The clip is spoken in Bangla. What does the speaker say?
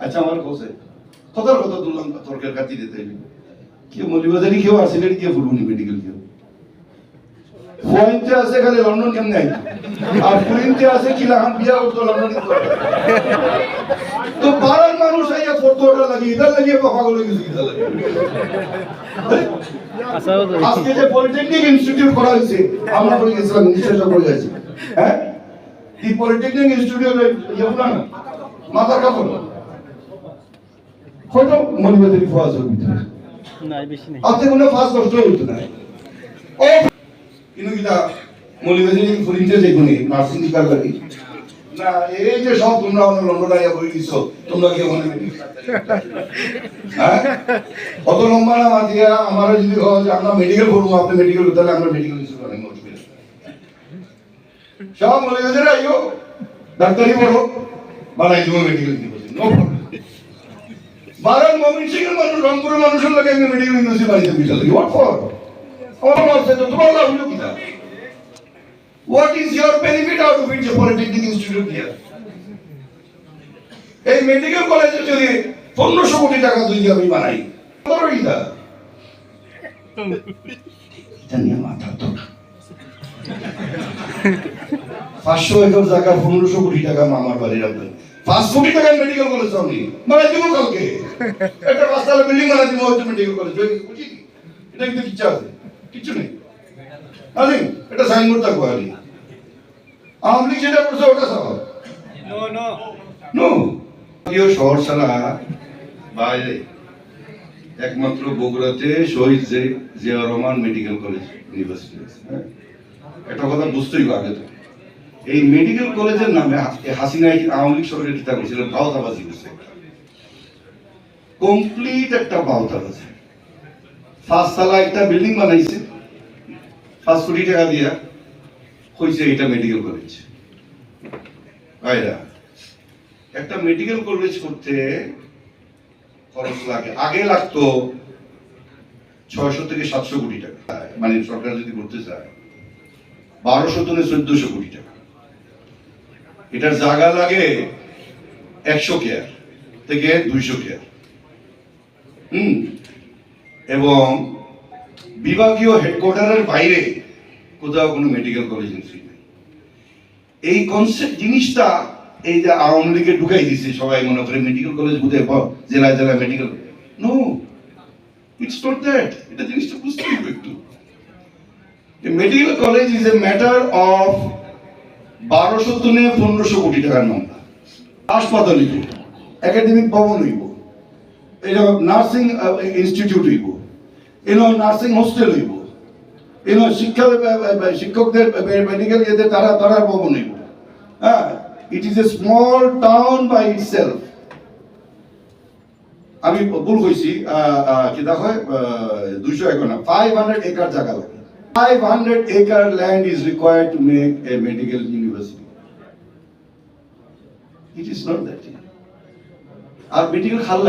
আচ্ছা আমার কোসে কথার কথা তুললাম তর্কের কাটি দিতে কেউ মলিবাজারি কেউ আসিলেন কেউ ফুলবনি মেডিকেল কেউ। পয়েন্টে আছে খালি লন্ডন কেমনে আইতো আর পুরিনতে আছে কি লাগান বিয়া করতো লন্ডন তো পাড়ার মানুষ আইয়া ফটো ওটা লাগিয়ে ইদার লাগিয়ে পাগল হয়ে গেছে ইদার লাগিয়ে। আজকে যে পলিটেকনিক ইনস্টিটিউট করা হয়েছে আমরা করে গেছিলাম চেষ্টা করে গেছি। হ্যাঁ? এই পলিটেকনিক ইনস্টিটিউট ইয়ে না? মাথার কাপড়। হয়তো মনিবাদের বেশি নেই। আপনি কোনো ফাজ নষ্ট হইতো না ও কিন্তু মনিবাদের যে নার্সিং না এই যে সব তোমরা অন্য লন্ডন আইয়া বই দিছো তোমরা কি মনে হ্যাঁ? অত লম্বা না মাতিয়া আমার যদি হয় যে আমরা মেডিকেল করব আপনি মেডিকেল তাহলে আমরা মেডিকেল সব গেছে আইও ডাক্তারি পড়ো বানাই দিব মেডিকেল দিব নো বারান মমিন সিং এর মানুষ, রংপুরের মানুষের লাগে আমি মেডিকেল ইউনিভার্সিটি বাড়িতে বিশাল হোয়াট ফর আমার মাসে তো, তোমার লাভ হলো কিনা what is your benefit out of it যে পলিটেকনিক ইনস্টিটিউট নিয়ে এই মেডিকেল কলেজে যদি পনেরোশো কোটি টাকা যদি আমি বানাই পাঁচশো একর পনেরোশো কোটি টাকা মামার বাড়ির আপনার পাঁচ কোটি টাকার মেডিকেল কলেজ আপনি বানাই দিব কালকে। একটা পাঁচতলা বিল্ডিং বানাই দিব হয়তো মেডিকেল কলেজ বুঝি এটা কিন্তু কিচ্ছু আছে। কিচ্ছু নেই। আলি এটা সাইনবোর্ড থাকব আলি আওয়ামী লীগ যেটা করছে ওটা সব নো প্রিয় শহর ছাড়া বাইরে। একমাত্র বগুড়াতে শহীদ যে Zia Rahman medical college university? একটা কথা বুঝতেই আগে তো। এই মেডিকেল কলেজের নামে হাসিনা আওয়ামী লীগ সরকার কিতা করেছিল বাউতাবাজি করছে কমপ্লিট একটা বাউতাবাজি ফার্স্ট তালা একটা বিল্ডিং বানাইছে। পাঁচ কোটি টাকা দিয়া হয়েছে এটা মেডিকেল কলেজ একটা মেডিকেল কলেজ করতে খরচ লাগে, আগে লাগতো ছয়শো থেকে সাতশো কোটি টাকা। মানে সরকার যদি করতে চায়, বারোশো থেকে চোদ্দশো কোটি টাকা। এটার জায়গা লাগে একশো কেয়ার থেকে দুইশো কেয়ার এবং বিভাগীয় হেডকোয়ার্টারের বাইরে কোথাও কোনো মেডিকেল কলেজ নেই। এই কনসেপ্ট জিনিসটা এই যে আওয়ামী লীগে ঢুকাই দিছে সবাই মনে করে মেডিকেল কলেজ বুঝে জেলায় জেলায় medical no it's not that এটা জিনিসটা বুঝতে হবে একটু। Medical college is a matter of বারোশো থেকে পনেরোশো কোটি টাকার মামলা হাসপাতাল একাডেমিক ভবন হইব এটা নার্সিং ইনস্টিটিউট হইব। এনো নার্সিং হোস্টেল হইব। এনো শিক্ষা শিক্ষকদের মেডিকেল এদের তারা তারা ভবন হইব। হ্যাঁ? It is a small town by itself আমি ভুল কইছি কি দেখো দুইশো একর না ফাইভ হান্ড্রেড একর জায়গা লাগে। Five hundred acre land is required to make a medical university it is not that R medical খাল